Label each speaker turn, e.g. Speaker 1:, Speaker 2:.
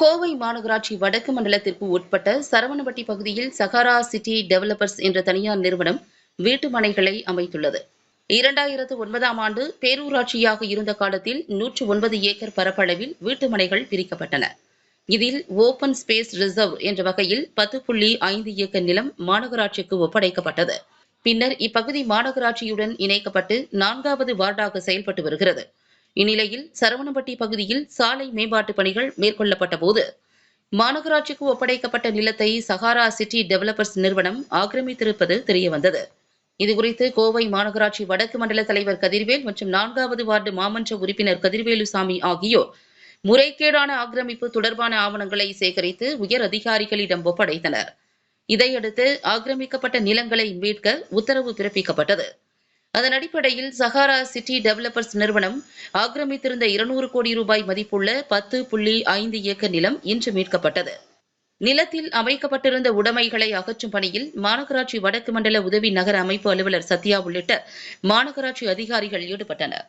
Speaker 1: கோவை மாநகராட்சி வடக்கு மண்டலத்திற்கு உட்பட்ட சரவணபட்டி பகுதியில் சகாரா சிட்டி டெவலப்பர்ஸ் என்ற தனியார் நிறுவனம் வீட்டு மனைகளை அமைத்துள்ளது. இரண்டாயிரத்து ஒன்பதாம் ஆண்டு பேரூராட்சியாக இருந்த காலத்தில் நூற்று ஒன்பது ஏக்கர் பரப்பளவில் வீட்டு மனைகள் பிரிக்கப்பட்டன. இதில் ஓபன் ஸ்பேஸ் ரிசர்வ் என்ற வகையில் பத்து புள்ளி ஐந்து ஏக்கர் நிலம் மாநகராட்சிக்கு ஒப்படைக்கப்பட்டது. பின்னர் இப்பகுதி மாநகராட்சியுடன் இணைக்கப்பட்டு நான்காவது வார்டாக செயல்பட்டு வருகிறது. இந்நிலையில் சரவணம்பட்டி பகுதியில் சாலை மேம்பாட்டு பணிகள் மேற்கொள்ளப்பட்ட போது மாநகராட்சிக்கு ஒப்படைக்கப்பட்ட நிலத்தை சகாரா சிட்டி டெவலப்பர்ஸ் நிறுவனம் ஆக்கிரமித்திருப்பது தெரியவந்தது. இதுகுறித்து கோவை மாநகராட்சி வடக்கு மண்டல தலைவர் கதிர்வேல் மற்றும் நான்காவது வார்டு மாமன்ற உறுப்பினர் கதிர்வேலுசாமி ஆகியோர் முறைகேடான ஆக்கிரமிப்பு தொடர்பான ஆவணங்களை சேகரித்து உயர் அதிகாரிகளிடம் ஒப்படைத்தனர். இதையடுத்து ஆக்கிரமிக்கப்பட்ட நிலங்களை மீட்க உத்தரவு பிறப்பிக்கப்பட்டது. அதன் அடிப்படையில் சஹாரா சிட்டி டெவலப்பர்ஸ் நிறுவனம் ஆக்கிரமித்திருந்த இருநூறு கோடி ரூபாய் மதிப்புள்ள பத்து புள்ளி ஐந்து ஏக்கர் நிலம் இன்று மீட்கப்பட்டது. நிலத்தில் அமைக்கப்பட்டிருந்த உடைமைகளை அகற்றும் பணியில் மாநகராட்சி வடக்கு மண்டல உதவி நகர அமைப்பு அலுவலர் சத்யா உள்ளிட்ட மாநகராட்சி அதிகாரிகள் ஈடுபட்டனர்.